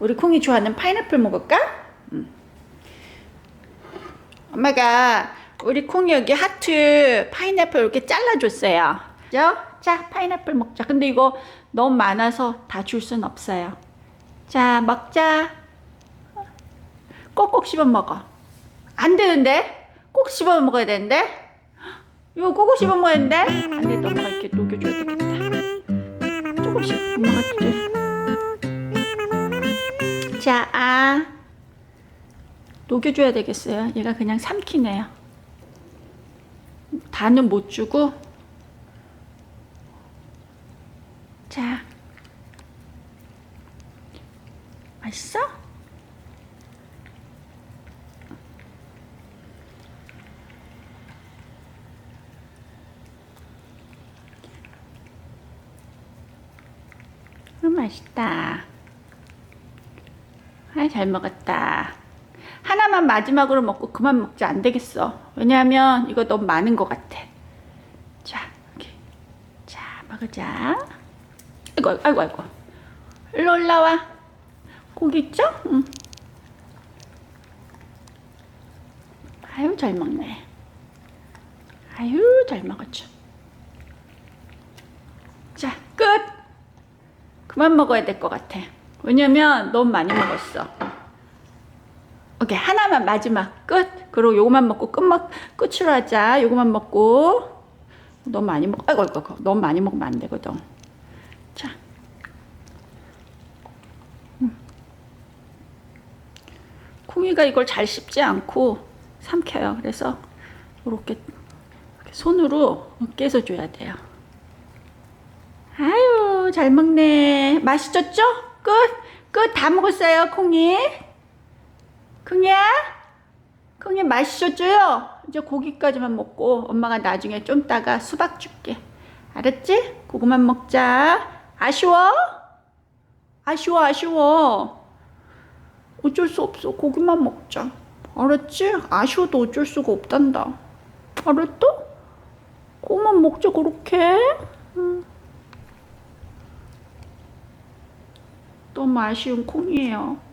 우리 콩이 좋아하는 파인애플 먹을까? 응. 엄마가 우리 콩이 여기 하트 파인애플 이렇게 잘라줬어요. 그죠? 자, 파인애플 먹자. 근데 이거 너무 많아서 다 줄 순 없어요. 자, 먹자. 꼭꼭 씹어 먹어. 안 되는데? 꼭 씹어 먹어야 되는데? 이거 꼭꼭 씹어 먹어야 되는데? 안 돼, 엄마가 이렇게 녹여줘야 되겠다. 조금씩 엄마가 줘. 자, 아. 녹여줘야 되겠어요. 얘가 그냥 삼키네요. 다는 못 주고. 자. 맛있어? 음, 맛있다. 아, 잘 먹었다. 하나만 마지막으로 먹고 그만 먹자. 안 되겠어. 왜냐하면 이거 너무 많은 것 같아. 자, 이렇게. 자, 먹으자. 아이고, 아이고, 아이고. 일로 올라와. 고기 있죠? 응. 아유, 잘 먹네. 아유, 잘 먹었죠. 자, 끝! 그만 먹어야 될 것 같아. 왜냐면 너무 많이 먹었어. 오케이 하나만 마지막 끝. 그리고 요거만 먹고 끝 먹 끝으로 하자. 요거만 먹고 너무 많이 먹. 아이고 아이고. 너무 많이 먹으면 안 되거든. 자. 음. 콩이가 이걸 잘 씹지 않고 삼켜요. 그래서 이렇게 손으로 깨서 줘야 돼요. 아유, 잘 먹네. 맛있었죠? 끝. 끝 다 먹었어요, 콩이. 콩이야? 콩이 맛있었죠요? 이제 고기까지만 먹고 엄마가 나중에 좀 따가 수박 줄게. 알았지? 그거만 먹자. 아쉬워? 아쉬워, 아쉬워. 어쩔 수 없어. 고기만 먹자. 알았지? 아쉬워도 어쩔 수가 없단다. 알았어? 그거만 먹자, 그렇게. 응. 너무 아쉬운 콩이에요.